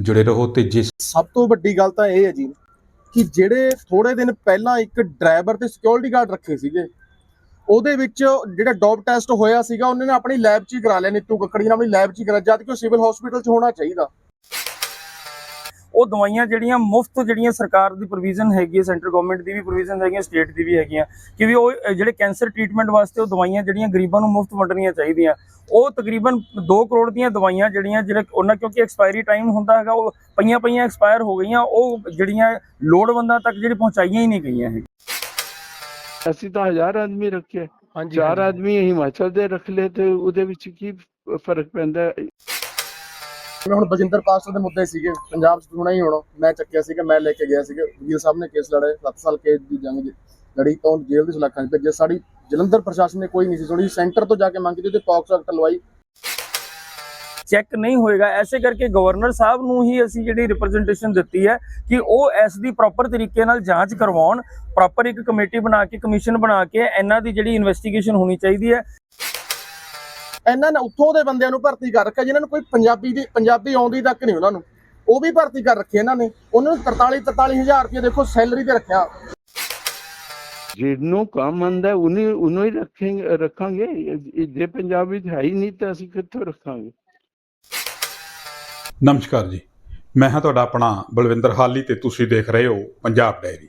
ਜੁੜੇ ਰਹੋ ਤੇ ਜਿਸ ਸਭ ਤੋਂ ਵੱਡੀ ਗੱਲ ਤਾਂ ਇਹ ਹੈ ਜੀ ਕਿ ਜਿਹੜੇ ਥੋੜੇ ਦਿਨ ਪਹਿਲਾਂ ਇੱਕ ਡਰਾਈਵਰ ਤੇ ਸਿਕਿਉਰਿਟੀ ਗਾਰਡ ਰੱਖੇ ਸੀਗੇ, ਉਹਦੇ ਵਿੱਚ ਜਿਹੜਾ ਡੋਪ ਟੈਸਟ ਹੋਇਆ ਸੀਗਾ, ਉਹਨੇ ਨੇ ਆਪਣੀ ਲੈਬ 'ਚ ਹੀ ਕਰਾ ਲਿਆ, ਨੀਤੂ ਕੱਕੜੀ ਨੇ ਆਪਣੀ ਲੈਬ 'ਚ ਹੀ ਕਰਾ ਜਦ ਕਿ ਉਹ ਸਿਵਲ ਹਸਪੀਟਲ 'ਚ ਹੋਣਾ ਚਾਹੀਦਾ। ਉਹ ਦਵਾਈਆਂ ਜਿਹੜੀਆਂ ਮੁਫਤ ਜਿਹੜੀਆਂ ਸਰਕਾਰ ਦੀ ਪ੍ਰੋਵੀਜ਼ਨ ਹੈਗੀ ਹੈ ਸੈਂਟਰ ਗਵਰਨਮੈਂਟ ਦੀ ਵੀ ਪ੍ਰੋਵੀਜ਼ਨ ਹੈਗੀਆਂ ਸਟੇਟ ਦੀ ਵੀ ਹੈਗੀਆਂ ਕਿ ਵੀ ਉਹ ਜਿਹੜੇ ਕੈਂਸਰ ਟ੍ਰੀਟਮੈਂਟ ਵਾਸਤੇ ਉਹ ਦਵਾਈਆਂ ਜਿਹੜੀਆਂ ਗਰੀਬਾਂ ਨੂੰ ਮੁਫਤ ਵੰਡਣੀਆਂ ਚਾਹੀਦੀਆਂ। ਉਹ ਤਕਰੀਬਨ 2 ਕਰੋੜ ਦੀਆਂ ਦਵਾਈਆਂ ਜਿਹੜੀਆਂ ਜਿਹੜੇ ਉਹਨਾਂ ਕਿਉਂਕਿ ਐਕਸਪਾਇਰੀ ਟਾਈਮ ਹੁੰਦਾ ਹੈਗਾ ਉਹ ਪਈਆਂ ਪਈਆਂ ਐਕਸਪਾਇਰ ਹੋ ਗਈਆਂ ਉਹ ਜਿਹੜੀਆਂ ਲੋੜਵੰਦਾਂ ਤੱਕ ਜਿਹੜੀ ਪਹੁੰਚਾਈਆਂ ਹੀ ਨਹੀਂ ਗਈਆਂ ਹੈ ਅਸੀਂ ਤਾਂ ਹਜ਼ਾਰ ਆਦਮੀ ਰੱਖੇ। ਹਾਂਜੀ ਚਾਰ ਆਦਮੀ ਹਿਮਾਚਲ ਦੇ ਰੱਖ ਲਏ ਤੇ ਉਹਦੇ ਵਿੱਚ ਕੀ ਫ਼ਰਕ ਪੈਂਦਾ? ਹੈ? ਜਿਵੇਂ ਹੁਣ ਬਜਿੰਦਰ ਪਾਸਟਰ ਦੇ ਮੁੱਦੇ ਸੀਗੇ, ਪੰਜਾਬ 'ਚ ਹੋਣਾ ਹੀ ਹੋਣਾ, ਮੈਂ ਚੱਕਿਆ ਸੀਗਾ, ਮੈਂ ਲੈ ਕੇ ਗਿਆ ਸੀਗਾ। ਵਕੀਲ ਸਾਹਿਬ ਨੇ ਕੇਸ ਲੜੇ 7 ਸਾਲ ਕੇਸ ਦੀ ਜੰਗ ਜੀ, ਲੜੀ ਤਾਂ ਉਹ ਜੇਲ੍ਹ ਦੀ ਸਲਾਖਾਂ 'ਚ ਭੇਜਿਆ ਸਾਡੀ ਜਲੰਧਰ ਪ੍ਰਸ਼ਾਸਨ ਨੇ ਕੋਈ ਨਹੀਂ ਸੀ ਸੁਣੀ, ਸੈਂਟਰ ਤੋਂ ਜਾ ਕੇ ਮੰਗ ਕੀਤੀ ਤੇ ਪੌਕਸ ਐਕਟ ਲਵਾਈ। ਚੈੱਕ ਨਹੀਂ ਹੋਏਗਾ। ਐਸੇ ਕਰਕੇ ਗਵਰਨਰ ਸਾਹਿਬ ਨੂੰ ਹੀ ਅਸੀਂ ਜਿਹੜੀ ਰਿਪਰੈਜ਼ੈਂਟੇਸ਼ਨ ਦਿੱਤੀ ਹੈ ਕਿ ਉਹ ਇਸ ਦੀ ਪ੍ਰੋਪਰ ਤਰੀਕੇ ਨਾਲ ਜਾਂਚ ਕਰਵਾਉਣ ਪ੍ਰੋਪਰ ਇੱਕ ਕਮੇਟੀ ਬਣਾ ਕੇ, ਕਮਿਸ਼ਨ ਬਣਾ ਕੇ, ਇਹਨਾਂ ਦੀ ਜਿਹੜੀ ਇਨਵੈਸਟੀਗੇਸ਼ਨ ਹੋਣੀ ਚਾਹੀਦੀ ਹੈ। ਇਹਨਾਂ ਨੇ ਉੱਥੋਂ ਦੇ ਬੰਦਿਆਂ ਨੂੰ ਭਰਤੀ ਕਰ ਰੱਖਿਆ ਜਿਨ੍ਹਾਂ ਨੂੰ ਕੋਈ ਪੰਜਾਬੀ ਦੀ ਪੰਜਾਬੀ ਆਉਂਦੀ ਤੱਕ ਨਹੀਂ ਉਹਨਾਂ ਨੂੰ। ਉਹ ਵੀ ਭਰਤੀ ਕਰ ਰੱਖੇ ਇਹਨਾਂ ਨੇ। ਉਹਨਾਂ ਨੂੰ 43 43000 ਰੁਪਏ ਦੇਖੋ ਸੈਲਰੀ ਤੇ ਰੱਖਿਆ। ਜਿਹਨੂੰ ਕੰਮ ਆਉਂਦਾ ਹੈ, ਉਹਨੂੰ ਉਹਨੂੰ ਹੀ ਰੱਖਾਂਗੇ ਰੱਖਾਂਗੇ। ਇਹ- ਜੇ ਪੰਜਾਬੀ 'ਚ ਹੈ ਹੀ ਨਹੀਂ ਤਾਂ ਅਸੀਂ ਕਿੱਥੋਂ ਰੱਖਾਂਗੇ? ਨਮਸਕਾਰ ਜੀ। ਮੈਂ ਹਾਂ ਤੁਹਾਡਾ ਆਪਣਾ ਬਲਵਿੰਦਰ ਹਾਲੀ ਤੇ ਤੁਸੀਂ ਦੇਖ ਰਹੇ ਹੋ Punjab diary.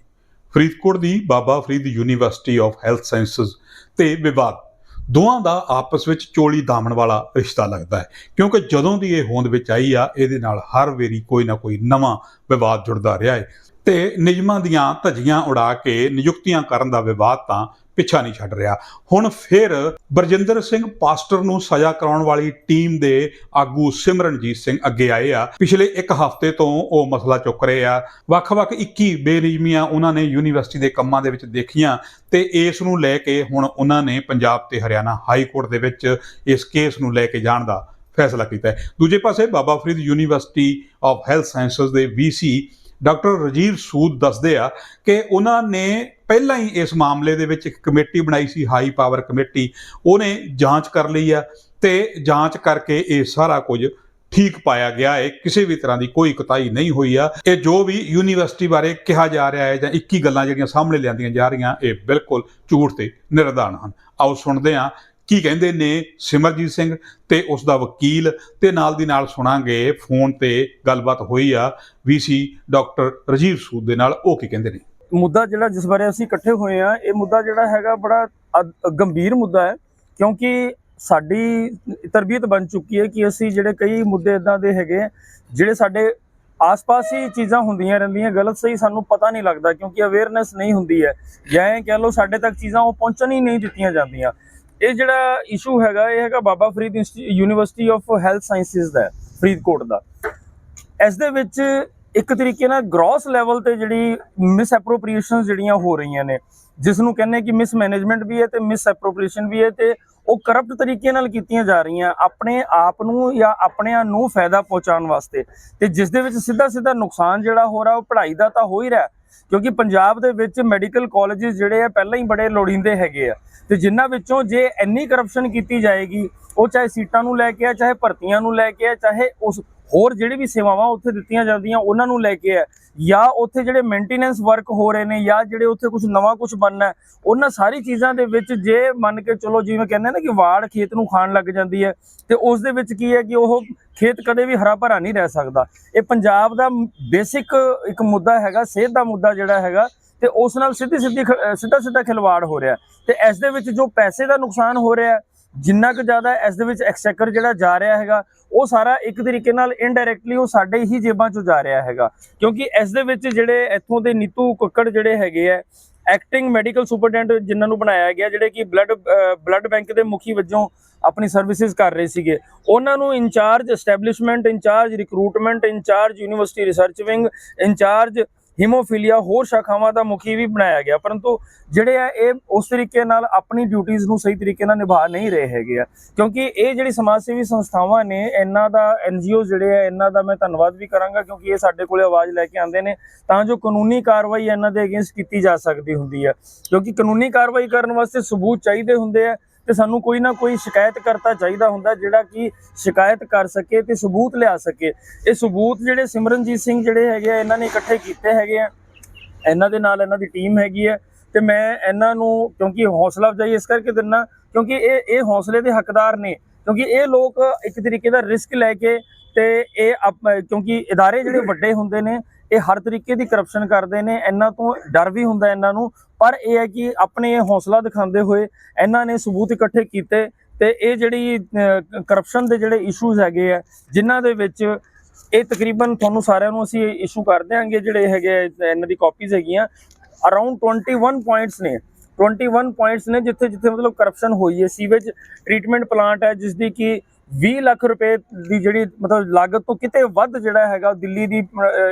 Faridkot the Baba Farid university of health sciences ਤੇ ਵਿਵਾਦ। ਦੋਵਾਂ ਦਾ ਆਪਸ ਵਿੱਚ ਚੋਲੀ ਦਾਮਣ ਵਾਲਾ ਰਿਸ਼ਤਾ ਲੱਗਦਾ ਹੈ। ਕਿਉਂਕਿ ਜਦੋਂ ਦੀ ਇਹ ਹੋਂਦ ਵਿੱਚ ਆਈ ਆ, ਇਹਦੇ ਨਾਲ ਹਰ ਵੇਰੀ ਕੋਈ ਨਾ ਕੋਈ ਨਵਾਂ ਵਿਵਾਦ ਜੁੜਦਾ ਰਿਹਾ ਹੈ। ਤੇ ਨਿਯਮਾਂ ਦੀਆਂ ਧੱਜੀਆਂ ਉਡਾ ਕੇ ਨਿਯੁਕਤੀਆਂ ਕਰਨ ਦਾ ਵਿਵਾਦ ਤਾਂ ਪਿੱਛਾ ਨਹੀਂ ਛੱਡ ਰਿਹਾ। ਹੁਣ ਫਿਰ ਬਰਜਿੰਦਰ ਸਿੰਘ ਪਾਸਟਰ ਨੂੰ ਸਜ਼ਾ ਕਰਾਉਣ ਵਾਲੀ ਟੀਮ ਦੇ ਆਗੂ ਸਿਮਰਨਜੀਤ ਸਿੰਘ ਅੱਗੇ ਆਏ ਆ। ਪਿਛਲੇ ਇੱਕ ਹਫ਼ਤੇ ਤੋਂ ਉਹ ਮਸਲਾ ਚੁੱਕ ਰਹੇ ਆ। ਵੱਖ-ਵੱਖ 21 ਬੇਨਿਯਮੀਆਂ ਉਹਨਾਂ ਨੇ ਯੂਨੀਵਰਸਿਟੀ ਦੇ ਕੰਮਾਂ ਦੇ ਵਿੱਚ ਦੇਖੀਆਂ ਤੇ ਇਸ ਨੂੰ ਲੈ ਕੇ ਹੁਣ ਉਹਨਾਂ ਨੇ ਪੰਜਾਬ ਤੇ ਹਰਿਆਣਾ ਹਾਈ ਕੋਰਟ ਦੇ ਵਿੱਚ ਇਸ ਕੇਸ ਨੂੰ ਲੈ ਕੇ ਜਾਣ ਦਾ ਫੈਸਲਾ ਕੀਤਾ ਹੈ। ਦੂਜੇ ਪਾਸੇ Baba Farid University of Health Sciences ਦੇ ਵੀਸੀ ਡਾਕਟਰ ਰਜੀਵ ਸੂਦ ਦੱਸਦੇ ਆ ਕਿ ਉਹਨਾਂ ਨੇ ਪਹਿਲਾਂ ਹੀ ਇਸ ਮਾਮਲੇ ਦੇ ਵਿੱਚ ਇੱਕ ਕਮੇਟੀ ਬਣਾਈ ਸੀ ਹਾਈ ਪਾਵਰ ਕਮੇਟੀ ਉਹਨੇ ਜਾਂਚ ਕਰ ਲਈ ਆ ਤੇ ਜਾਂਚ ਕਰਕੇ ਇਹ ਸਾਰਾ ਕੁਝ ਠੀਕ ਪਾਇਆ ਗਿਆ ਹੈ ਕਿਸੇ ਵੀ ਤਰ੍ਹਾਂ ਦੀ ਕੋਈ ਕੁਤਾਹੀ ਨਹੀਂ ਹੋਈ ਆ। ਇਹ ਜੋ ਵੀ ਯੂਨੀਵਰਸਿਟੀ ਬਾਰੇ ਕਿਹਾ ਜਾ ਰਿਹਾ ਹੈ ਜਾਂ 21 ਗੱਲਾਂ ਜਿਹੜੀਆਂ ਸਾਹਮਣੇ ਲਿਆਂਦੀਆਂ ਜਾ ਰਹੀਆਂ, ਇਹ ਬਿਲਕੁਲ ਝੂਠ ਤੇ ਨਿਰਦਾਨ ਹਨ। ਆਓ ਸੁਣਦੇ ਹਾਂ ਕੀ ਕਹਿੰਦੇ ਨੇ ਸਿਮਰਜੀਤ ਸਿੰਘ? ਤੇ ਉਸ ਦਾ ਵਕੀਲ ਤੇ ਨਾਲ ਦੀ ਨਾਲ ਸੁਣਾਂਗੇ, ਫੋਨ ਤੇ ਗੱਲਬਾਤ ਹੋਈ ਆ ਵੀਸੀ ਡਾਕਟਰ ਰਜੀਵ ਸੂਦ ਦੇ ਨਾਲ, ਉਹ ਕੀ ਕਹਿੰਦੇ ਨੇ? ਮੁੱਦਾ ਜਿਹੜਾ ਜਿਸ ਬਾਰੇ ਅਸੀਂ ਇਕੱਠੇ ਹੋਏ ਆ, ਇਹ ਮੁੱਦਾ ਜਿਹੜਾ ਹੈਗਾ ਬੜਾ ਗੰਭੀਰ ਮੁੱਦਾ ਹੈ, ਕਿਉਂਕਿ ਸਾਡੀ ਤਰਬੀਅਤ ਬਣ ਚੁੱਕੀ ਹੈ ਕਿ ਅਸੀਂ ਜਿਹੜੇ ਕਈ ਮੁੱਦੇ ਇਦਾਂ ਦੇ ਹੈਗੇ ਜਿਹੜੇ ਸਾਡੇ ਆਸ-ਪਾਸ ਹੀ ਚੀਜ਼ਾਂ ਹੁੰਦੀਆਂ ਰਹਿੰਦੀਆਂ, ਗਲਤ ਸਹੀ ਸਾਨੂੰ ਪਤਾ ਨਹੀਂ ਲੱਗਦਾ, ਕਿਉਂਕਿ ਅਵੇਅਰਨੈਸ ਨਹੀਂ ਹੁੰਦੀ ਹੈ, ਜਾਂ ਇਹ ਕਹਿ ਲਓ ਸਾਡੇ ਤੱਕ ਚੀਜ਼ਾਂ ਉਹ ਪਹੁੰਚਣ ਹੀ ਨਹੀਂ ਦਿੱਤੀਆਂ ਜਾਂਦੀਆਂ। ਇਹ ਜਿਹੜਾ ਇਸ਼ੂ ਹੈਗਾ, ਇਹ ਹੈਗਾ Baba Farid university of health sciences ਦਾ ਫਰੀਦਕੋਟ ਦਾ। ਇਸ ਦੇ ਵਿੱਚ ਇੱਕ ਤਰੀਕੇ ਨਾਲ ਗ੍ਰੋਸ ਲੈਵਲ ਤੇ ਜਿਹੜੀ ਮਿਸ ਐਪਰੋਪ੍ਰੀਏਸ਼ਨ ਜਿਹੜੀਆਂ ਹੋ ਰਹੀਆਂ ਨੇ, ਜਿਸ ਨੂੰ ਕਹਿੰਦੇ ਕਿ ਮਿਸ ਮੈਨੇਜਮੈਂਟ ਵੀ ਹੈ ਤੇ ਮਿਸ ਐਪਰੋਪ੍ਰੀਏਸ਼ਨ ਵੀ ਹੈ ਤੇ ਉਹ ਕਰਪਟ ਤਰੀਕੇ ਨਾਲ ਕੀਤੀਆਂ ਜਾ ਰਹੀਆਂ ਆਪਣੇ ਆਪ ਨੂੰ ਜਾਂ ਆਪਣਿਆਂ ਨੂੰ ਫਾਇਦਾ ਪਹੁੰਚਾਉਣ ਵਾਸਤੇ। ਤੇ ਜਿਸ ਦੇ ਵਿੱਚ ਸਿੱਧਾ ਸਿੱਧਾ ਨੁਕਸਾਨ ਜਿਹੜਾ ਹੋ ਰਿਹਾ, ਉਹ ਪੜ੍ਹਾਈ ਦਾ ਤਾਂ ਹੋ ਹੀ ਰਿਹਾ ਕਿਉਂਕਿ ਪੰਜਾਬ ਦੇ ਵਿੱਚ ਮੈਡੀਕਲ ਕਾਲਜਸ ਜਿਹੜੇ ਆ ਪਹਿਲਾਂ ਹੀ ਬੜੇ ਲੋੜੀਂਦੇ ਹੈਗੇ ਆ। ਤੇ ਜਿਨ੍ਹਾਂ ਵਿੱਚੋਂ ਜੇ ਇੰਨੀ ਕਰਪਸ਼ਨ ਕੀਤੀ ਜਾਏਗੀ, ਉਹ ਚਾਹੇ ਸੀਟਾਂ ਨੂੰ ਲੈ ਕੇ ਆ, ਚਾਹੇ ਭਰਤੀਆਂ ਨੂੰ ਲੈ ਕੇ ਆ, ਚਾਹੇ ਉਸ ਹੋਰ ਜਿਹੜੇ ਵੀ ਸੇਵਾਵਾਂ ਉੱਥੇ ਦਿੱਤੀਆਂ ਜਾਂਦੀਆਂ, ਉਹਨਾਂ ਨੂੰ ਲੈ ਕੇ ਹੈ। ਜਾਂ ਉੱਥੇ ਜਿਹੜੇ ਮੇਨਟੇਨੈਂਸ ਵਰਕ ਹੋ ਰਹੇ ਨੇ, ਜਾਂ ਜਿਹੜੇ ਉੱਥੇ ਕੁਝ ਨਵਾਂ ਕੁਝ ਬਣਨਾ ਉਹਨਾਂ ਸਾਰੀ ਚੀਜ਼ਾਂ ਦੇ ਵਿੱਚ ਜੇ ਮੰਨ ਕੇ ਚਲੋ ਜਿਵੇਂ ਕਹਿੰਦੇ ਨੇ ਕਿ ਵਾੜ ਖੇਤ ਨੂੰ ਖਾਣ ਲੱਗ ਜਾਂਦੀ ਹੈ, ਤੇ ਉਸ ਦੇ ਵਿੱਚ ਕੀ ਹੈ ਕਿ ਉਹ ਖੇਤ ਕਦੇ ਵੀ ਹਰਾ ਭਰਾ ਨਹੀਂ ਰਹਿ ਸਕਦਾ। ਇਹ ਪੰਜਾਬ ਦਾ ਬੇਸਿਕ ਇੱਕ ਮੁੱਦਾ ਹੈਗਾ, ਸਿਹਤ ਦਾ ਮੁੱਦਾ ਜਿਹੜਾ ਹੈਗਾ, ਤੇ ਉਸ ਨਾਲ ਸਿੱਧੀ ਸਿੱਧੀ ਸਿੱਧਾ ਸਿੱਧਾ ਖਿਲਵਾੜ ਹੋ ਰਿਹਾ ਤੇ ਇਸ ਦੇ ਵਿੱਚ ਜੋ ਪੈਸੇ ਦਾ ਨੁਕਸਾਨ ਹੋ ਰਿਹਾ ਜਿੰਨਾ ਕੁ ਜ਼ਿਆਦਾ ਇਸ ਦੇ ਵਿੱਚ ਐਕਸਚੈਕਰ ਜਿਹੜਾ ਜਾ ਰਿਹਾ ਹੈਗਾ, ਉਹ ਸਾਰਾ ਇੱਕ ਤਰੀਕੇ ਨਾਲ ਇਨਡਾਇਰੈਕਟਲੀ ਉਹ ਸਾਡੇ ਹੀ ਜੇਬਾਂ ਚੋਂ ਜਾ ਰਿਹਾ ਹੈਗਾ। ਕਿਉਂਕਿ ਇਸ ਦੇ ਵਿੱਚ ਜਿਹੜੇ ਇੱਥੋਂ ਦੇ ਨੀਤੂ ਕੁੱਕੜ ਜਿਹੜੇ ਹੈਗੇ ਆ ਐਕਟਿੰਗ ਮੈਡੀਕਲ ਸੁਪਰਡੈਂਟ ਜਿਨ੍ਹਾਂ ਨੂੰ ਬਣਾਇਆ ਗਿਆ, ਜਿਹੜੇ ਕਿ ਬਲੱਡ ਬਲੱਡ ਬੈਂਕ ਦੇ ਮੁਖੀ ਵਜੋਂ ਆਪਣੀ ਸਰਵਿਸਿਜ਼ ਕਰ ਰਹੇ ਸੀਗੇ, ਉਹਨਾਂ ਨੂੰ in charge establishment in charge recruitment in charge university research wing in charge haemophilia, ਹੋਰ ਸ਼ਾਖਾਵਾਂ ਦਾ ਮੁਖੀ ਵੀ ਬਣਾਇਆ ਗਿਆ। ਪਰੰਤੂ ਜਿਹੜੇ ਆ, ਇਹ ਉਸ ਤਰੀਕੇ ਨਾਲ ਆਪਣੀ ਡਿਊਟੀਆਂ ਨੂੰ ਸਹੀ ਤਰੀਕੇ ਨਾਲ ਨਿਭਾ ਨਹੀਂ ਰਹੇ ਹੈਗੇ ਆ। ਕਿਉਂਕਿ ਇਹ ਜਿਹੜੀ ਸਮਾਜ ਸੇਵੀ ਸੰਸਥਾਵਾਂ ਨੇ, ਇਹਨਾਂ ਦਾ ਐਨਜੀਓ ਜਿਹੜੇ ਆ, ਇਹਨਾਂ ਦਾ ਮੈਂ ਧੰਨਵਾਦ ਵੀ ਕਰਾਂਗਾ, ਕਿਉਂਕਿ ਇਹ ਸਾਡੇ ਕੋਲੇ ਆਵਾਜ਼ ਲੈ ਕੇ ਆਉਂਦੇ ਨੇ, ਤਾਂ ਜੋ ਕਾਨੂੰਨੀ ਕਾਰਵਾਈ ਇਹਨਾਂ ਦੇ ਅਗੇਂਸਟ ਕੀਤੀ ਜਾ ਸਕਦੀ ਹੁੰਦੀ ਹੈ ਕਿਉਂਕਿ ਕਾਨੂੰਨੀ ਕਾਰਵਾਈ ਕਰਨ ਵਾਸਤੇ ਸਬੂਤ ਚਾਹੀਦੇ ਹੁੰਦੇ ਆ ਤੇ ਸਾਨੂੰ ਕੋਈ ਨਾ ਕੋਈ ਸ਼ਿਕਾਇਤ ਕਰਤਾ ਚਾਹੀਦਾ ਹੁੰਦਾ ਜਿਹੜਾ ਕਿ ਸ਼ਿਕਾਇਤ ਕਰ ਸਕੇ ਤੇ ਸਬੂਤ ਲਿਆ ਸਕੇ। ਇਹ ਸਬੂਤ ਜਿਹੜੇ ਸਿਮਰਨਜੀਤ ਸਿੰਘ ਜਿਹੜੇ ਹੈਗੇ ਆ, ਇਹਨਾਂ ਨੇ ਇਕੱਠੇ ਕੀਤੇ ਹੈਗੇ ਆ। ਇਹਨਾਂ ਦੇ ਨਾਲ ਇਹਨਾਂ ਦੀ ਟੀਮ ਹੈਗੀ ਹੈ ਤੇ ਮੈਂ ਇਹਨਾਂ ਨੂੰ ਕਿਉਂਕਿ ਹੌਸਲਾ ਅਫਜ਼ਾਈ ਇਸ ਕਰਕੇ ਦਿੰਨਾ ਕਿਉਂਕਿ ਇਹ ਇਹ ਹੌਸਲੇ ਦੇ ਹੱਕਦਾਰ ਨੇ। ਕਿਉਂਕਿ ਇਹ ਲੋਕ ਇੱਕ ਤਰੀਕੇ ਦਾ ਰਿਸਕ ਲੈ ਕੇ ਤੇ ਇਹ ਆਪ- ਕਿਉਂਕਿ ਇਦਾਰੇ ਜਿਹੜੇ ਵੱਡੇ ਹੁੰਦੇ ਨੇ ਇਹ ਹਰ ਤਰੀਕੇ ਦੀ ਕਰਪਸ਼ਨ ਕਰਦੇ ਨੇ ਇਹਨਾਂ ਤੋਂ ਡਰ ਵੀ ਹੁੰਦਾ ਇਹਨਾਂ ਨੂੰ ਪਰ ਇਹ ਹੈ ਕਿ ਆਪਣੇ ਇਹ ਹੌਸਲਾ ਦਿਖਾਉਂਦੇ ਹੋਏ ਇਹਨਾਂ ਨੇ ਸਬੂਤ ਇਕੱਠੇ ਕੀਤੇ ਤੇ ਇਹ ਜਿਹੜੀ ਕਰਪਸ਼ਨ ਦੇ ਜਿਹੜੇ ਇਸ਼ੂਜ਼ ਹੈਗੇ ਆ ਜਿਨ੍ਹਾਂ ਦੇ ਵਿੱਚ ਇਹ ਤਕਰੀਬਨ ਤੁਹਾਨੂੰ ਸਾਰਿਆਂ ਨੂੰ ਅਸੀਂ ਇਸ਼ੂ ਕਰ ਦਿਆਂਗੇ ਜਿਹੜੇ ਹੈਗੇ ਆ, ਇਹਨਾਂ ਦੀ ਕਾਪੀਜ਼ ਹੈਗੀਆਂ ਅਰਾਊਂਡ 21 ਪੁਆਇੰਟਸ ਨੇ। 21 ਪੁਆਇੰਟਸ ਨੇ ਜਿੱਥੇ ਜਿੱਥੇ ਮਤਲਬ ਕਰਪਸ਼ਨ ਹੋਈ ਹੈ ਸੀਵੇਜ ਟ੍ਰੀਟਮੈਂਟ ਪਲਾਂਟ ਹੈ ਜਿਸ ਦੀ ਕਿ 20 ਲੱਖ ਰੁਪਏ ਦੀ ਜਿਹੜੀ ਮਤਲਬ ਲਾਗਤ ਤੋਂ ਕਿਤੇ ਵੱਧ ਜਿਹੜਾ ਹੈਗਾ, ਦਿੱਲੀ ਦੀ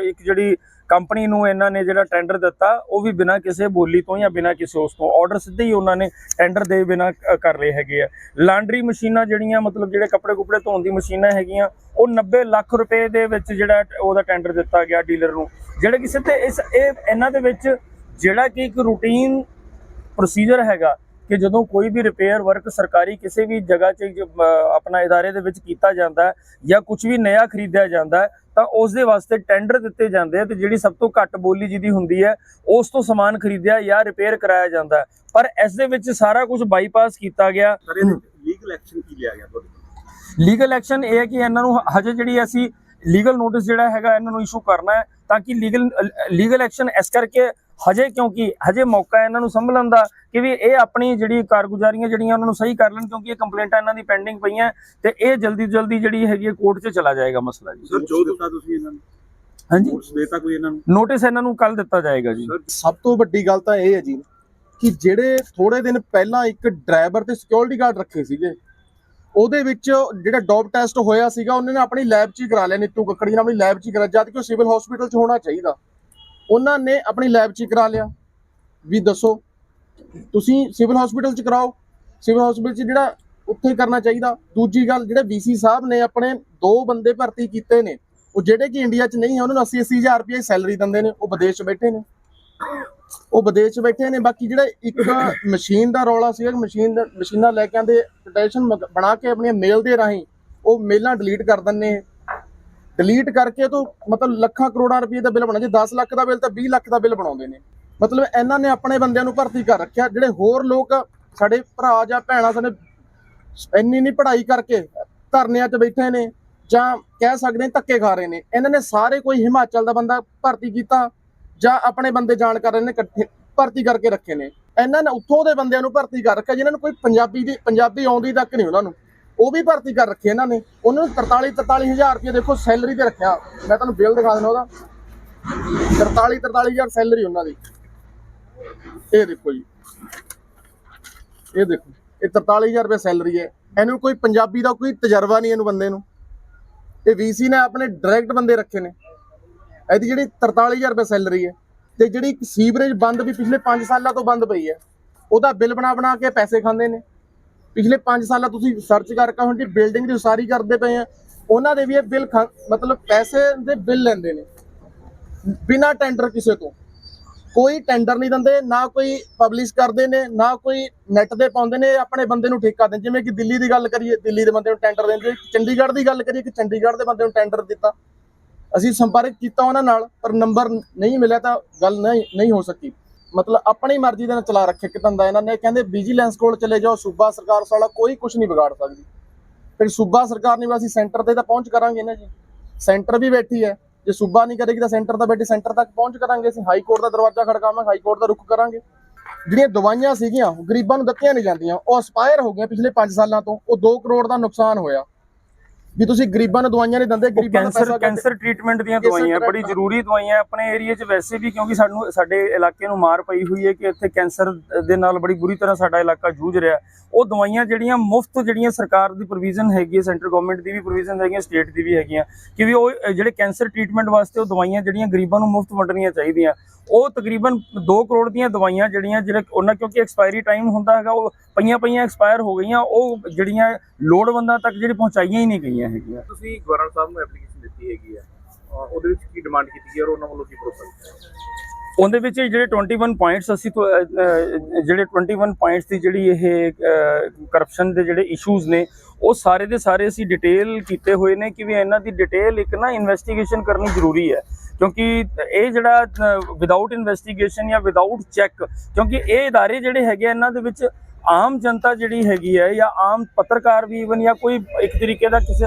ਇੱਕ ਜਿਹੜੀ ਕੰਪਨੀ ਨੂੰ ਇਹਨਾਂ ਨੇ ਜਿਹੜਾ ਟੈਂਡਰ ਦਿੱਤਾ, ਉਹ ਵੀ ਬਿਨਾਂ ਕਿਸੇ ਬੋਲੀ ਤੋਂ ਜਾਂ ਬਿਨਾਂ ਕਿਸੇ ਉਸ ਤੋਂ। ਆਰਡਰ ਸਿੱਧੇ ਹੀ ਉਹਨਾਂ ਨੇ ਟੈਂਡਰ ਦੇ ਬਿਨਾਂ ਕਰ ਲਏ ਹੈਗੇ ਆ। ਲਾਂਡਰੀ ਮਸ਼ੀਨਾਂ ਜਿਹੜੀਆਂ, ਮਤਲਬ ਜਿਹੜੇ ਕੱਪੜੇ ਕੁਪੜੇ ਧੋਣ ਦੀ ਮਸ਼ੀਨਾਂ ਹੈਗੀਆਂ, ਉਹ 90 ਲੱਖ ਰੁਪਏ ਦੇ ਵਿੱਚ ਜਿਹੜਾ ਉਹਦਾ ਟੈਂਡਰ ਦਿੱਤਾ ਗਿਆ ਡੀਲਰ ਨੂੰ। ਜਿਹੜੇ ਕਿ ਸਿੱਧੇ ਇਸ, ਇਹ, ਇਹਨਾਂ ਦੇ ਵਿੱਚ ਜਿਹੜਾ ਕਿ ਇੱਕ ਰੂਟੀਨ ਪ੍ਰੋਸੀਜਰ ਹੈਗਾ ਕਿ ਜਦੋਂ ਕੋਈ ਵੀ ਰਿਪੇਅਰ ਵਰਕ ਸਰਕਾਰੀ ਕਿਸੇ ਵੀ ਜਗ੍ਹਾ 'ਚ ਆਪਣਾ ਇਦਾਰੇ ਦੇ ਵਿੱਚ ਕੀਤਾ ਜਾਂਦਾ ਹੈ ਜਾਂ ਕੁਝ ਵੀ ਨਵਾਂ ਖਰੀਦਿਆ ਜਾਂਦਾ ਹੈ ਤਾਂ ਉਸ ਦੇ ਵਾਸਤੇ ਟੈਂਡਰ ਦਿੱਤੇ ਜਾਂਦੇ ਆ ਤੇ ਜਿਹੜੀ ਸਭ ਤੋਂ ਘੱਟ ਬੋਲੀ ਜਿਹਦੀ ਹੁੰਦੀ ਹੈ ਉਸ ਤੋਂ ਸਮਾਨ ਖਰੀਦਿਆ ਜਾਂ ਰਿਪੇਅਰ ਕਰਾਇਆ ਜਾਂਦਾ ਪਰ ਇਸ ਦੇ ਵਿੱਚ ਸਾਰਾ ਕੁਝ ਬਾਈਪਾਸ ਕੀਤਾ ਗਿਆ। ਲੀਗਲ ਐਕਸ਼ਨ ਕੀ ਲਿਆ ਗਿਆ ਤੁਹਾਡੇ ਲੀਗਲ ਐਕਸ਼ਨ ਇਹ ਹੈ ਕਿ ਇਹਨਾਂ ਨੂੰ ਹਜੇ ਜਿਹੜੀ ਅਸੀਂ ਲੀਗਲ ਨੋਟਿਸ ਜਿਹੜਾ ਹੈਗਾ ਇਹਨਾਂ ਨੂੰ ਇਸ਼ੂ ਕਰਨਾ ਹੈ ਤਾਂ ਕਿ ਲੀਗਲ ਲੀਗਲ ਐਕਸ਼ਨ ਇਸ ਕਰਕੇ ਹਜੇ ਕਿਉਂਕਿ ਹਜੇ ਮੌਕਾ ਹੈ ਇਹਨਾਂ ਨੂੰ ਸੰਭਲਣ ਦਾ ਕਿ ਵੀ ਇਹ ਆਪਣੀ ਜਿਹੜੀ ਕਾਰਗੁਜ਼ਾਰੀਆਂ ਜਿਹੜੀਆਂ ਉਹਨਾਂ ਨੂੰ ਸਹੀ ਕਰ ਲੈਣ ਕਿਉਂਕਿ ਇਹ ਕੰਪਲੇਂਟਾਂ ਇਹਨਾਂ ਦੀ ਪੈਂਡਿੰਗ ਪਈਆਂ ਤੇ ਇਹ ਜਲਦੀ ਜਲਦੀ ਜਿਹੜੀ ਹੈਗੀ ਕੋਰਟ 'ਚ ਚਲਾ ਜਾਏਗਾ ਮਸਲਾ ਜੀ। ਸਰ ਜੋ ਦਿੱਤਾ ਤੁਸੀਂ ਇਹਨਾਂ ਨੂੰ? ਹਾਂਜੀ। ਨੋਟਿਸ ਦੇਤਾ ਕੋਈ ਇਹਨਾਂ ਨੂੰ? ਨੋਟਿਸ ਇਹਨਾਂ ਨੂੰ ਕੱਲ ਦਿੱਤਾ ਜਾਏਗਾ ਜੀ। ਸਭ ਤੋਂ ਵੱਡੀ ਗੱਲ ਤਾਂ ਇਹ ਹੈ ਜੀ ਕਿ ਜਿਹੜੇ ਥੋੜੇ ਦਿਨ ਪਹਿਲਾਂ ਇੱਕ ਡਰਾਈਵਰ ਤੇ ਸਿਕਿਉਰਿਟੀ ਗਾਰਡ ਰੱਖੇ ਸੀਗੇ ਉਹਦੇ ਵਿੱਚ ਜਿਹੜਾ ਡੋਪ ਟੈਸਟ ਹੋਇਆ ਸੀਗਾ ਉਹਨਾਂ ਨੇ ਆਪਣੀ ਲੈਬ 'ਚ ਹੀ ਕਰਾ ਲਿਆ ਨੀਤੂ ਕੱਕੜੀ ਨੇ ਆਪਣੀ ਲੈਬ 'ਚ ਹੀ ਕਰਾ ਜਦ ਕਿ ਉਹ ਸਿਵਲ ਹਸਪੀਟਲ 'ਚ ਹੋਣਾ ਚਾਹੀਦਾ। ਉਹਨਾਂ ਨੇ ਆਪਣੀ ਲੈਬ 'ਚ ਕਰਾ ਲਿਆ। ਵੀ ਦੱਸੋ, ਤੁਸੀਂ ਸਿਵਲ ਹਸਪੀਟਲ 'ਚ ਕਰਾਓ। ਸਿਵਲ ਹਸਪੀਟਲ 'ਚ ਜਿਹੜਾ ਉੱਥੇ ਕਰਨਾ ਚਾਹੀਦਾ। ਦੂਜੀ ਗੱਲ, ਜਿਹੜੇ ਵੀਸੀ ਸਾਹਿਬ ਨੇ ਆਪਣੇ ਦੋ ਬੰਦੇ ਭਰਤੀ ਕੀਤੇ ਨੇ, ਉਹ ਜਿਹੜੇ ਕਿ ਇੰਡੀਆ 'ਚ ਨਹੀਂ ਹੈ, ਉਹਨਾਂ ਨੂੰ 80 80 ਹਜ਼ਾਰ ਰੁਪਏ ਸੈਲਰੀ ਦਿੰਦੇ ਨੇ। ਉਹ ਵਿਦੇਸ਼ 'ਚ ਬੈਠੇ ਨੇ। ਉਹ ਵਿਦੇਸ਼ 'ਚ ਬੈਠੇ ਨੇ। ਬਾਕੀ ਜਿਹੜਾ ਇੱਕ ਮਸ਼ੀਨ ਦਾ ਰੌਲਾ ਸੀਗਾ ਮਸ਼ੀਨ ਮਸ਼ੀਨਾਂ ਲੈ ਕੇ ਆਂਦੇ ਪਟੀਸ਼ਨ ਬਣਾ ਕੇ ਆਪਣੀਆਂ ਮੇਲ ਦੇ ਰਾਹੀਂ ਉਹ ਮੇਲਾਂ ਡਿਲੀਟ ਕਰ ਦਿੰਨੇ ਡਿਲੀਟ ਕਰਕੇ ਤੋਂ ਮਤਲਬ ਲੱਖਾਂ ਕਰੋੜਾਂ ਰੁਪਏ ਦਾ ਬਿੱਲ ਬਣਾ, ਜੇ 10 ਲੱਖ ਦਾ ਬਿੱਲ ਤਾਂ 20 ਲੱਖ ਦਾ ਬਿੱਲ ਬਣਾਉਂਦੇ ਨੇ। ਮਤਲਬ ਇਹਨਾਂ ਨੇ ਆਪਣੇ ਬੰਦਿਆਂ ਨੂੰ ਭਰਤੀ ਕਰ ਰੱਖਿਆ, ਜਿਹੜੇ ਹੋਰ ਲੋਕ ਸਾਡੇ ਭਰਾ ਜਾਂ ਭੈਣਾਂ ਸਾਡੇ ਇੰਨੀ ਨਹੀਂ ਪੜ੍ਹਾਈ ਕਰਕੇ ਧਰਨਿਆਂ 'ਚ ਬੈਠੇ ਨੇ ਜਾਂ ਕਹਿ ਸਕਦੇ ਧੱਕੇ ਖਾ ਰਹੇ ਨੇ। ਇਹਨਾਂ ਨੇ ਸਾਰੇ ਕੋਈ ਹਿਮਾਚਲ ਦਾ ਬੰਦਾ ਭਰਤੀ ਕੀਤਾ ਜਾਂ ਆਪਣੇ ਬੰਦੇ ਜਾਣ ਕਰ ਰਹੇ ਨੇ, ਇਕੱਠੇ ਭਰਤੀ ਕਰਕੇ ਰੱਖੇ ਨੇ। ਇਹਨਾਂ ਨੇ ਉੱਥੋਂ ਦੇ ਬੰਦਿਆਂ ਨੂੰ ਭਰਤੀ ਕਰ ਰੱਖਿਆ, ਜਿਨ੍ਹਾਂ ਨੂੰ ਕੋਈ ਪੰਜਾਬੀ ਦੀ, ਪੰਜਾਬੀ ਆਉਂਦੀ ਤੱਕ ਨਹੀਂ ਉਹਨਾਂ ਨੂੰ। ਉਹ ਵੀ ਭਰਤੀ ਕਰ ਰੱਖੇ ਇਹਨਾਂ ਨੇ। ਉਹਨਾਂ ਨੂੰ 43 43 ਹਜ਼ਾਰ ਰੁਪਏ ਦੇਖੋ ਸੈਲਰੀ ਤੇ ਰੱਖਿਆ। ਮੈਂ ਤੁਹਾਨੂੰ ਬਿੱਲ ਦਿਖਾ ਦਿੰਦਾ ਉਹਦਾ। 43 43 ਹਜ਼ਾਰ ਸੈਲਰੀ ਉਹਨਾਂ ਦੀ। ਇਹ ਦੇਖੋ ਜੀ। ਇਹ ਦੇਖੋ। ਇਹ 43000 ਰੁਪਏ ਸੈਲਰੀ ਹੈ। ਇਹਨੂੰ ਕੋਈ ਪੰਜਾਬੀ ਦਾ ਕੋਈ ਤਜਰਬਾ ਨਹੀਂ ਇਹਨੂੰ ਬੰਦੇ ਨੂੰ। ਇਹ ਵੀਸੀ ਨੇ ਆਪਣੇ ਡਾਇਰੈਕਟ ਬੰਦੇ ਰੱਖੇ ਨੇ। ਇਹਦੀ ਜਿਹੜੀ 43000 ਰੁਪਏ ਸੈਲਰੀ ਹੈ ਤੇ ਜਿਹੜੀ ਸੀਵਰੇਜ ਬੰਦ ਵੀ ਪਿਛਲੇ 5 ਸਾਲਾਂ ਤੋਂ ਬੰਦ ਪਈ ਹੈ, ਉਹਦਾ ਬਿੱਲ ਬਣਾ ਬਣਾ ਕੇ ਪੈਸੇ ਖਾਂਦੇ ਨੇ। ਪਿਛਲੇ 5 ਸਾਲਾਂ ਤੁਸੀਂ ਸਰਚ ਕਰਕੇ ਹੁਣ ਦੀ ਬਿਲਡਿੰਗ ਦੀ ਉਸਾਰੀ ਕਰਦੇ ਪਏ ਆ, ਉਹਨਾਂ ਦੇ ਵੀ ਇਹ ਬਿੱਲ ਖਾ- ਮਤਲਬ ਪੈਸੇ ਦੇ ਬਿੱਲ ਲੈਂਦੇ ਨੇ। ਬਿਨਾ ਟੈਂਡਰ ਕਿਸੇ ਤੋਂ। ਕੋਈ ਟੈਂਡਰ ਨਹੀਂ ਦਿੰਦੇ, ਨਾ ਕੋਈ ਪਬਲਿਸ਼ ਕਰਦੇ ਨੇ, ਨਾ ਕੋਈ ਨੈਟ ਤੇ ਪਾਉਂਦੇ ਨੇ ਆਪਣੇ ਬੰਦੇ ਨੂੰ ਠੇਕਾ ਦਿੰਦੇ ਜਿਵੇਂ ਕਿ ਦਿੱਲੀ ਦੀ ਗੱਲ ਕਰੀਏ, ਦਿੱਲੀ ਦੇ ਬੰਦੇ ਨੂੰ ਟੈਂਡਰ ਦਿੰਦੇ ਚੰਡੀਗੜ੍ਹ ਦੀ ਗੱਲ ਕਰੀਏ ਕਿ ਚੰਡੀਗੜ੍ਹ ਦੇ ਬੰਦੇ ਨੂੰ ਟੈਂਡਰ ਦਿੱਤਾ। ਅਸੀਂ ਸੰਪਰਕ ਕੀਤਾ ਉਹਨਾਂ ਨਾਲ, ਪਰ ਨੰਬਰ ਨਹੀਂ ਮਿਲਿਆ ਤਾਂ ਗੱਲ ਨਹੀਂ ਨਹੀਂ ਹੋ ਸਕੀ। ਮਤਲਬ ਆਪਣੀ ਮਰਜ਼ੀ ਦੇ ਨਾਲ ਚਲਾ ਰੱਖਿਆ ਕਿ ਧੰਦਾ ਇਹਨਾਂ ਨੇ। ਕਹਿੰਦੇ ਵਿਜੀਲੈਂਸ ਕੋਲ ਚਲੇ ਜਾਓ, ਸੂਬਾ ਸਰਕਾਰ ਸਾਲਾ ਕੋਈ ਕੁਝ ਨਹੀਂ ਵਿਗਾੜ ਸਕਦੀ। ਫਿਰ ਸੂਬਾ ਸਰਕਾਰ ਨਹੀਂ ਅਸੀਂ ਸੈਂਟਰ ਤੇ ਤਾਂ ਪਹੁੰਚ ਕਰਾਂਗੇ ਨਾ ਜੀ। ਸੈਂਟਰ ਵੀ ਬੈਠੀ ਹੈ। ਜੇ ਸੂਬਾ ਨਹੀਂ ਕਰੇਗੀ ਤਾਂ ਸੈਂਟਰ ਤਾਂ ਬੈਠੀ ਸੈਂਟਰ ਤੱਕ ਪਹੁੰਚ ਕਰਾਂਗੇ ਅਸੀਂ। ਹਾਈ ਕੋਰਟ ਦਾ ਦਰਵਾਜ਼ਾ ਖੜਕਾਵਾਂਗੇ ਹਾਈ ਕੋਰਟ ਦਾ ਰੁਖ ਕਰਾਂਗੇ। ਜਿਹੜੀਆਂ ਦਵਾਈਆਂ ਸੀਗੀਆਂ ਗਰੀਬਾਂ ਨੂੰ ਦਿੱਤੀਆਂ ਨਹੀਂ ਜਾਂਦੀਆਂ। ਉਹ ਐਕਸਪਾਇਰ ਹੋ ਗਈਆਂ ਪਿਛਲੇ 5 ਸਾਲਾਂ ਤੋਂ। ਉਹ 2 ਕਰੋੜ ਦਾ ਨੁਕਸਾਨ ਹੋਇਆ। ਵੀ ਤੁਸੀਂ ਗਰੀਬਾਂ ਨੂੰ ਦਵਾਈਆਂ ਨਹੀਂ ਦਿੰਦੇ ਗਰੀਬਾਂ ਦਾ ਪੈਸਾ ਕੈਂਸਰ ਟ੍ਰੀਟਮੈਂਟ ਦੀਆਂ ਦਵਾਈਆਂ ਬੜੀ ਜ਼ਰੂਰੀ ਦਵਾਈਆਂ ਆਪਣੇ ਏਰੀਆ 'ਚ ਵੈਸੇ ਵੀ ਕਿਉਂਕਿ ਸਾਨੂੰ ਸਾਡੇ ਇਲਾਕੇ ਨੂੰ ਮਾਰ ਪਈ ਹੋਈ ਹੈ ਕਿ ਇੱਥੇ ਕੈਂਸਰ ਦੇ ਨਾਲ ਬੜੀ ਬੁਰੀ ਤਰ੍ਹਾਂ ਸਾਡਾ ਇਲਾਕਾ ਜੂਝ ਰਿਹਾ। ਉਹ ਦਵਾਈਆਂ ਜਿਹੜੀਆਂ ਮੁਫਤ ਜਿਹੜੀਆਂ ਸਰਕਾਰ ਦੀ ਪ੍ਰੋਵੀਜ਼ਨ ਹੈਗੀ ਹੈ ਸੈਂਟਰ ਗਵਰਨਮੈਂਟ ਦੀ ਵੀ ਪ੍ਰੋਵੀਜ਼ਨ ਹੈਗੀਆਂ ਸਟੇਟ ਦੀ ਵੀ ਹੈਗੀਆਂ ਕਿ ਵੀ ਉਹ ਜਿਹੜੇ ਕੈਂਸਰ ਟ੍ਰੀਟਮੈਂਟ ਵਾਸਤੇ ਉਹ ਦਵਾਈਆਂ ਜਿਹੜੀਆਂ ਗਰੀਬਾਂ ਨੂੰ ਮੁਫਤ ਵੰਡਣੀਆਂ ਚਾਹੀਦੀਆਂ। ਉਹ ਤਕਰੀਬਨ 2 ਕਰੋੜ ਦੀਆਂ ਦਵਾਈਆਂ ਜਿਹੜੀਆਂ ਜਿਹੜੇ ਉਹਨਾਂ ਕਿਉਂਕਿ ਐਕਸਪਾਇਰੀ ਟਾਈਮ ਹੁੰਦਾ ਹੈਗਾ ਉਹ ਪਈਆਂ ਪਈਆਂ ਐਕਸਪਾਇਰ ਹੋ ਗਈਆਂ ਉਹ ਜਿਹੜੀਆਂ ਲੋੜਵੰਦਾਂ ਤੱਕ ਜਿਹੜੀ ਪਹੁੰਚਾਈਆਂ ਹੀ ਨਹੀਂ ਗਈਆਂ। ਹੈਗੀਆਂ ਤੁਸੀਂ ਗਵਰਨਰ ਸਾਹਿਬ ਨੂੰ ਐਪਲੀਕੇਸ਼ਨ ਦਿੱਤੀ ਹੈਗੀ ਅਹ ਉਹਦੇ ਵਿੱਚ ਕੀ ਡਿਮਾਂਡ ਕੀਤੀ ਗਈ ਔਰ ਉਹਨਾਂ ਵੱਲੋਂ ਕੀ ਪ੍ਰੋਸੈਸ ਉਹਦੇ ਵਿੱਚ ਜਿਹੜੇ 21 ਪੁਆਇੰਟਸ ਅਸੀਂ ਜਿਹੜੇ 21 ਪੁਆਇੰਟਸ ਦੀ ਜਿਹੜੀ ਇਹ ਕਰਪਸ਼ਨ ਦੇ ਜਿਹੜੇ ਇਸ਼ੂਜ਼ ਨੇ ਉਹ ਸਾਰੇ ਦੇ ਸਾਰੇ ਅਸੀਂ ਡਿਟੇਲ ਕੀਤੇ ਹੋਏ ਨੇ ਕਿ ਵੀ ਇਹਨਾਂ ਦੀ ਡਿਟੇਲ ਇੱਕ ਨਾ ਇਨਵੈਸਟੀਗੇਸ਼ਨ ਕਰਨੀ ਜ਼ਰੂਰੀ ਹੈ। ਕਿਉਂਕਿ ਇਹ ਜਿਹੜਾ ਵਿਦਆਊਟ ਇਨਵੈਸਟੀਗੇਸ਼ਨ ਜਾਂ ਵਿਦਆਊਟ ਚੈੱਕ ਕਿਉਂਕਿ ਇਹ ਇਦਾਰੇ ਜਿਹੜੇ ਹੈਗੇ ਆ, ਇਹਨਾਂ ਦੇ ਵਿੱਚ ਆਮ ਜਨਤਾ ਜਿਹੜੀ ਹੈਗੀ ਹੈ ਜਾਂ ਆਮ ਪੱਤਰਕਾਰ ਵੀ ਇਵਨ ਜਾਂ ਕੋਈ ਇੱਕ ਤਰੀਕੇ ਦਾ ਕਿਸੇ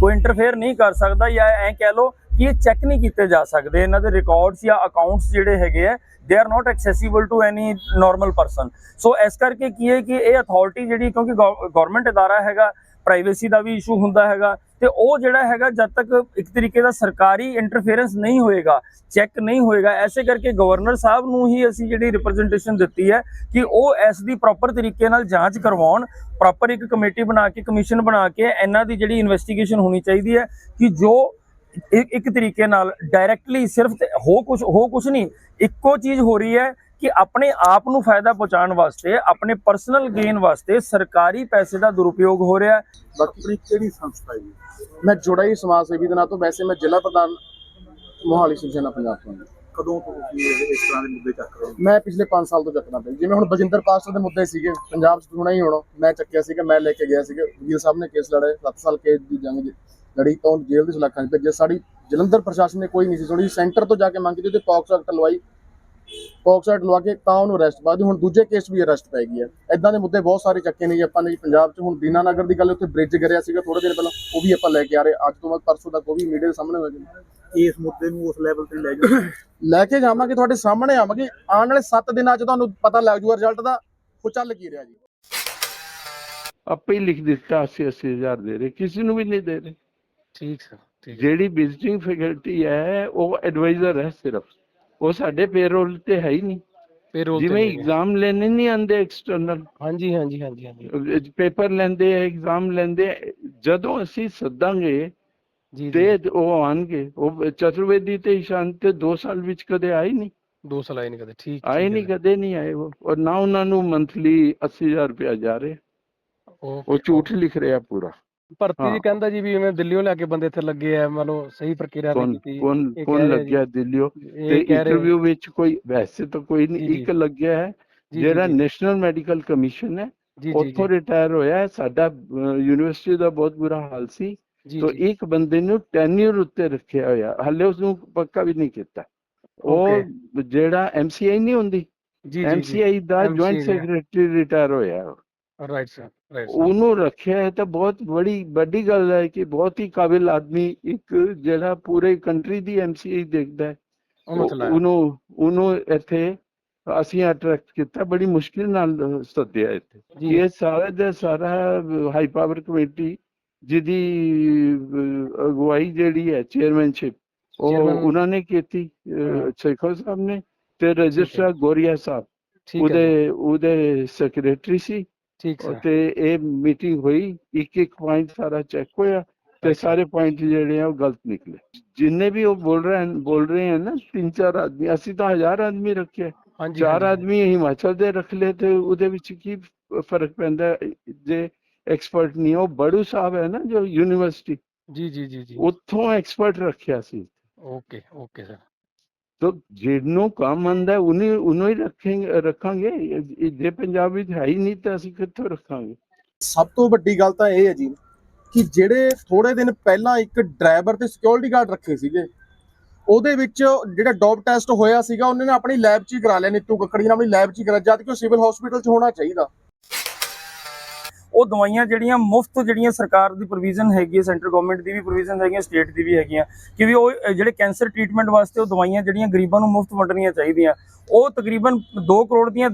ਕੋਈ ਇੰਟਰਫੇਅਰ ਨਹੀਂ ਕਰ ਸਕਦਾ ਜਾਂ ਐਂ ਕਹਿ ਲਓ ਕਿ ਇਹ ਚੈੱਕ ਨਹੀਂ ਕੀਤੇ ਜਾ ਸਕਦੇ, ਇਹਨਾਂ ਦੇ ਰਿਕਾਰਡਸ ਜਾਂ ਅਕਾਊਂਟਸ ਜਿਹੜੇ ਹੈਗੇ ਆ they are not accessible to any normal person so ਇਸ ਕਰਕੇ ਕੀ ਹੈ ਕਿ ਇਹ ਅਥਾਰਟੀ ਜਿਹੜੀ ਕਿਉਂਕਿ ਗਵਰਨਮੈਂਟ ਅਦਾਰਾ ਹੈਗਾ ਪ੍ਰਾਈਵੇਸੀ ਦਾ ਵੀ ਇਸ਼ੂ ਹੁੰਦਾ ਹੈਗਾ ਤੇ ਉਹ ਜਿਹੜਾ ਹੈਗਾ ਜਦ ਤੱਕ ਇੱਕ ਤਰੀਕੇ ਦਾ ਸਰਕਾਰੀ ਇੰਟਰਫੇਰੈਂਸ ਨਹੀਂ ਹੋਏਗਾ ਚੈੱਕ ਨਹੀਂ ਹੋਏਗਾ, ਐਸੇ ਕਰਕੇ ਗਵਰਨਰ ਸਾਹਿਬ ਨੂੰ ਹੀ ਅਸੀਂ ਜਿਹੜੀ ਰਿਪਰੈਜ਼ੈਂਟੇਸ਼ਨ ਦਿੱਤੀ ਹੈ ਕਿ ਉਹ ਇਸ ਦੀ ਪ੍ਰੋਪਰ ਤਰੀਕੇ ਨਾਲ ਜਾਂਚ ਕਰਵਾਉਣ ਪ੍ਰੋਪਰ ਇੱਕ ਕਮੇਟੀ ਬਣਾ ਕੇ ਕਮਿਸ਼ਨ ਬਣਾ ਕੇ ਇਹਨਾਂ ਦੀ ਜਿਹੜੀ ਇਨਵੈਸਟੀਗੇਸ਼ਨ ਹੋਣੀ ਚਾਹੀਦੀ ਹੈ ਕਿ ਜੋ ਇੱਕ ਇੱਕ ਤਰੀਕੇ ਨਾਲ ਡਾਇਰੈਕਟਲੀ ਸਿਰਫ ਤੇ ਹੋ ਕੁਝ ਹੋ ਕੁਝ ਨਹੀਂ, ਇੱਕੋ ਚੀਜ਼ ਹੋ ਰਹੀ ਹੈ ਕਿ ਆਪਣੇ ਆਪ ਨੂੰ ਫਾਇਦਾ ਪਹੁੰਚਾਉਣ ਵਾਸਤੇ ਆਪਣੇ ਪਰਸਨਲ ਗੇਨ ਵਾਸਤੇ ਸਰਕਾਰੀ ਪੈਸੇ ਦਾ ਦੁਰਉਪਯੋਗ ਹੋ ਰਿਹਾ ਹੈ। ਕਿਹੜੀ ਸੰਸਥਾ ਹੈ ਮੈਂ ਜੁੜਾ ਹੀ ਸਮਾਜ ਸੇਵੀ ਦੇ ਤੋਂ ਵੈਸੇ ਮੈਂ ਜ਼ਿਲ੍ਹਾ ਪ੍ਰਧਾਨ ਮੋਹਾਲੀ ਸ਼ਿਵ ਸੈਨਾ ਪੰਜਾਬ ਤੋਂ। ਕਦੋਂ ਤੋਂ ਤੁਸੀਂ ਇਸ ਤਰ੍ਹਾਂ ਦੇ ਮੁੱਦੇ ਚੱਕ ਰਹੇ ਹੋ? ਮੈਂ ਪਿਛਲੇ 5 ਸਾਲ ਤੋਂ ਚੱਕਣਾ ਪਿਆ ਜਿਵੇਂ ਹੁਣ ਬਜਿੰਦਰ ਪਾਸਟਰ ਦੇ ਮੁੱਦੇ ਸੀਗੇ ਪੰਜਾਬ 'ਚ ਹੋਣਾ ਹੀ ਹੋਣਾ। ਮੈਂ ਚੱਕਿਆ ਸੀਗਾ ਮੈਂ ਲੈ ਕੇ ਗਿਆ ਸੀਗਾ। ਵਕੀਲ ਸਾਹਿਬ ਨੇ ਕੇਸ ਲੜੇ 7 ਸਾਲ ਕੇਸ ਦੀ ਜੰਗ ਜ- ਲੜੀ ਤਾਂ ਜੇਲ੍ਹ ਦੇ ਸਲਾਖਾਂ 'ਚ ਭੇਜਿਆ। ਸਾਡੀ ਜਲੰਧਰ ਪ੍ਰਸ਼ਾਸਨ ਨੇ ਕੋਈ ਨਹੀਂ ਸੀ ਸੁਣੀ। ਸੈਂਟਰ ਤੋਂ ਜਾ ਕੇ ਮੰਗੀ ਤੇ ਉਹਦੇ ਪੌਕਸ ਐਕਟ ਲਵਾਈ। ਪੌਕਸ ਐਕਟ ਲਵਾ ਕੇ ਤਾਂ ਉਹਨੂੰ ਅਰੈਸਟ ਬਾਅਦ ਹੁਣ ਦੂਜੇ ਕੇਸ ਵੀ ਅਰੈਸਟ ਪੈ ਗਈ ਹੈ। ਐਦਾਂ ਦੇ ਮੁੱਦੇ ਬਹੁਤ ਸਾਰੇ ਚੱਕੇ ਨੇ ਜੀ ਆਪਾਂ ਨੇ ਜੀ ਪੰਜਾਬ 'ਚ। ਹੁਣ ਦੀਨਾਨਗਰ ਦੀ ਗੱਲ ਉੱਥੇ ਬ੍ਰਿਜ ਗਿਰਿਆ ਸੀਗਾ ਥੋੜੇ ਦਿਨ ਪਹਿਲਾਂ ਉਹ ਵੀ ਆਪਾਂ ਲੈ ਕੇ ਆ ਰਹੇ ਅੱਜ ਤੋਂ ਬਾਅਦ ਪਰਸੋਂ ਤੱਕ ਉਹ ਵੀ ਮੀਡੀਆ ਦੇ ਸਾਹਮਣੇ ਹੋਏਗਾ ਇਸ ਮੁੱਦੇ ਨੂੰ ਉਸ ਲੈਵਲ ਤੇ ਲੈ ਜਾਓ। ਲੈ ਕੇ ਜਾਵਾਂਗੇ ਤੁਹਾਡੇ ਸਾਹਮਣੇ ਆਵਾਂਗੇ। ਆਉਣ ਵਾਲੇ 7 ਦਿਨਾਂ 'ਚ ਤੁਹਾਨੂੰ ਪਤਾ ਲੱਗ ਜੂਗਾ ਰਿਜ਼ਲਟ ਦਾ। ਉਹ ਚੱਲ ਕੀ ਰਿਹਾ ਜੀ। ਆਪੇ ਹੀ ਲਿਖ ਦਿੱਤਾ 80 ਅੱਸੀ ਹਜ਼ਾਰ ਦੇ ਰਹੇ। ਕਿਸੇ ਨੂੰ ਵੀ ਨਹੀਂ ਦੇ ਰਹੇ। ਠੀਕ ਸਰ ਠੀਕ। ਜਿਹੜੀ ਵਿਜ਼ਿਟਿੰਗ ਫੈਕਲਟੀ ਹੈ ਉਹ ਐਡਵਾਈਜ਼ਰ ਹੈ ਸਿਰਫ। ਉਹ ਸਾਡੇ ਪੇਰੋਲ ਤੇ ਹੈ ਹੀ ਨਹੀਂ। ਪੇਰੋਲ ਜਿਵੇਂ ਐਗਜ਼ਾਮ ਲੈਣੇ ਨਹੀਂ ਆਉਂਦੇ ਐਕਸਟਰਨਲ ਹਾਂਜੀ ਹਾਂਜੀ ਹਾਂਜੀ ਹਾਂਜੀ। ਪੇਪਰ ਲੈਂਦੇ ਆ ਐਗਜ਼ਾਮ ਲੈਂਦੇ। ਜਦੋਂ ਅਸੀਂ ਸੱਦਾਂਗੇ ਜੀ ਤੇ ਉਹ ਆਣਗੇ ਉਹ ਚਤੁਰਵੇਦੀ ਤੇ ਇਸ਼ਾਨ ਤੇ 2 ਸਾਲ ਵਿੱਚ ਕਦੇ ਆਏ ਨਹੀਂ। ਦੋ ਸਾਲ ਆਏ ਨਹੀਂ ਕਦੇ ਠੀਕ ਆਏ ਨਹੀਂ ਕਦੇ ਨਹੀਂ ਆਏ ਉਹ। ਔਰ ਨਾ ਉਹਨਾਂ ਨੂੰ ਮੰਥਲੀ 80000 ਰੁਪਇਆ ਜਾ ਰਿਹਾ। ਉਹ ਝੂਠ ਲਿਖ ਰਿਹਾ ਪੂਰਾ। ਭਰਤੀ। ਜੀ ਕਹਿੰਦਾ ਜੀ ਵੀ ਐਵੇਂ ਦਿੱਲੀੋਂ ਲੈ ਕੇ ਬੰਦੇ ਇੱਥੇ ਲੱਗੇ ਆ ਮੰਨ ਲਓ ਸਹੀ ਪ੍ਰਕਿਰਿਆ ਨਹੀਂ ਕੀਤੀ ਕੌਣ ਕੌਣ ਲੱਗਿਆ ਦਿੱਲੀੋਂ। ਤੇ ਇੰਟਰਵਿਊ ਵਿੱਚ ਕੋਈ ਵੈਸੇ ਤਾਂ ਕੋਈ ਨਹੀਂ। ਇੱਕ ਲੱਗਿਆ ਹੈ ਜਿਹੜਾ ਨੈਸ਼ਨਲ ਮੈਡੀਕਲ ਕਮਿਸ਼ਨ ਹੈ ਉੱਥੋਂ ਰਿਟਾਇਰ ਹੋਇਆ ਹੈ। ਸਾਡਾ ਯੂਨੀਵਰਸਿਟੀ ਦਾ ਬਹੁਤ ਬੁਰਾ ਹਾਲ ਸੀ। ਤਾਂ ਇੱਕ ਬੰਦੇ ਨੂੰ ਟੈਨਿਊਰ ਉੱਤੇ ਰੱਖਿਆ ਹੋਇਆ। ਹਲੇ ਉਸ ਨੂੰ ਪੱਕਾ ਵੀ ਨਹੀਂ ਕੀਤਾ। ਉਹ ਜਿਹੜਾ ਐਮਸੀਆਈ ਨਹੀਂ ਹੁੰਦੀ ਜੀ ਜੀ ਐਮਸੀਆਈ ਦਾ ਜੁਆਇੰਟ ਸੈਕਟਰੀ ਰਿਟਾਇਰ ਹੋਇਆ। ਰਾਈਟ ਸਰ ਉਹਨੂੰ ਰੱਖਿਆ ਹੈ ਤਾਂ ਬਹੁਤ ਬੜੀ ਵੱਡੀ ਗੱਲ ਹੈ ਕਿ ਬਹੁਤ ਹੀ ਕਾਬਿਲ ਆਦਮੀ ਇੱਕ ਜਿਹੜਾ ਪੂਰੇ ਕੰਟਰੀ ਦੀ ਐਮਸੀਆਈ ਦੇਖਦਾ ਹੈ। ਉਹਨੂੰ ਉਹਨੂੰ ਇੱਥੇ ਅਸੀਂ ਅਟਰੈਕਟ ਕੀਤਾ ਬੜੀ ਮੁਸ਼ਕਿਲ ਨਾਲ ਸੱਦਿਆ ਇੱਥੇ। ਇਹ ਸਾਰਾ ਦਾ ਸਾਰਾ ਹਾਈ ਪਾਵਰ ਕਮੇਟੀ ਜਿਹਦੀ ਅਗਵਾਈ ਜਿਹੜੀ ਹੈ ਚੇਅਰਮੈਨਸ਼ਿਪ ਉਹ ਉਹਨਾਂ ਨੇ ਕੀਤੀ। ਸ਼ੇਖੋ ਸਾਹਿਬ ਨੇ ਤੇ ਰਜਿਸਟਰ ਗੋਰੀਆ ਸਾਹਿਬ ਉਹਦੇ ਉਹਦੇ ਸੈਕਟਰੀ ਸੀ। ਠੀਕ ਸਰ। ਤੇ ਇਹ ਮੀਟਿੰਗ ਹੋਈ ਇੱਕ ਇੱਕ ਪੁਆਇੰਟ ਸਾਰਾ ਚੈੱਕ ਹੋਇਆ ਤੇ। ਸਾਰੇ ਪੁਆਇੰਟ ਜਿਹੜੇ ਆ ਉਹ ਗਲਤ ਨਿਕਲੇ। ਜਿੰਨੇ ਵੀ ਉਹ ਬੋਲ ਰਹੇ ਹਨ ਬੋਲ ਰਹੇ ਹਨ ਨਾ ਤਿੰਨ ਚਾਰ ਆਦਮੀ ਅਸੀਂ ਤਾਂ ਹਜ਼ਾਰ ਆਦਮੀ ਰੱਖੇ ਹਾਂਜੀ ਚਾਰ ਆਦਮੀ ਹਿਮਾਚਲ ਦੇ ਰੱਖ ਲਏ ਤੇ ਉਹਦੇ ਵਿੱਚ ਕੀ ਫ਼ਰਕ ਪੈਂਦਾ? ਜੇ ਐਕਸਪਰਟ ਨਹੀਂ ਉਹ ਬੜੂ ਸਾਹਿਬ ਹੈ ਨਾ ਜੋ ਯੂਨੀਵਰਸਿਟੀ ਜੀ ਜੀ ਜੀ ਜੀ। ਉੱਥੋਂ ਐਕਸਪਰਟ ਰੱਖਿਆ ਸੀ। Okay okay sir. ਤਾਂ ਜਿਹਨੂੰ ਕੰਮ ਆਂਦਾ ਉਹਨੇ, ਉਹਨੂੰ ਹੀ ਰੱਖਾਂਗੇ ਰੱਖਾਂਗੇ। ਜੇ ਪੰਜਾਬ ਵਿੱਚ ਹੈ ਹੀ ਨਹੀਂ ਤਾਂ ਅਸੀਂ ਕਿੱਥੋਂ ਰੱਖਾਂਗੇ? ਸਭ ਤੋਂ ਵੱਡੀ ਗੱਲ ਤਾਂ ਇਹ ਹੈ ਜੀ ਕਿ ਜਿਹੜੇ ਥੋੜੇ ਦਿਨ ਪਹਿਲਾਂ ਇੱਕ ਡਰਾਈਵਰ ਤੇ ਸਿਕਿਉਰਿਟੀ ਗਾਰਡ ਰੱਖੇ ਸੀਗੇ, ਉਹਦੇ ਵਿੱਚ ਜਿਹੜਾ ਡੋਪ ਟੈਸਟ ਹੋਇਆ ਸੀਗਾ, ਉਹਨੇ ਨੇ ਆਪਣੀ ਲੈਬ 'ਚ ਹੀ ਕਰਾ ਲਿਆ, ਨੀਤੂ ਕੱਕੜੀ ਨੇ ਆਪਣੀ ਲੈਬ 'ਚ ਹੀ ਕਰਾ ਜਦ ਕਿ ਉਹ ਸਿਵਲ ਹਸਪੀਟਲ 'ਚ ਹੋਣਾ ਚਾਹੀਦਾ। ਉਹ ਦਵਾਈਆਂ ਜਿਹੜੀਆਂ ਮੁਫਤ ਜਿਹੜੀਆਂ ਸਰਕਾਰ ਦੀ ਪ੍ਰੋਵੀਜ਼ਨ ਹੈਗੀ ਹੈ ਸੈਂਟਰ ਗਵਰਨਮੈਂਟ ਦੀ ਵੀ ਪ੍ਰੋਵੀਜ਼ਨ ਹੈਗੀਆਂ ਸਟੇਟ ਦੀ ਵੀ ਹੈਗੀਆਂ ਕਿ ਵੀ ਉਹ ਜਿਹੜੇ ਕੈਂਸਰ ਟ੍ਰੀਟਮੈਂਟ ਵਾਸਤੇ ਉਹ ਦਵਾਈਆਂ ਜਿਹੜੀਆਂ ਗਰੀਬਾਂ ਨੂੰ ਮੁਫਤ ਵੰਡਣੀਆਂ ਚਾਹੀਦੀਆਂ, ਉਹ ਤਕਰੀਬਨ 2 ਕਰੋੜ ਦੀਆਂ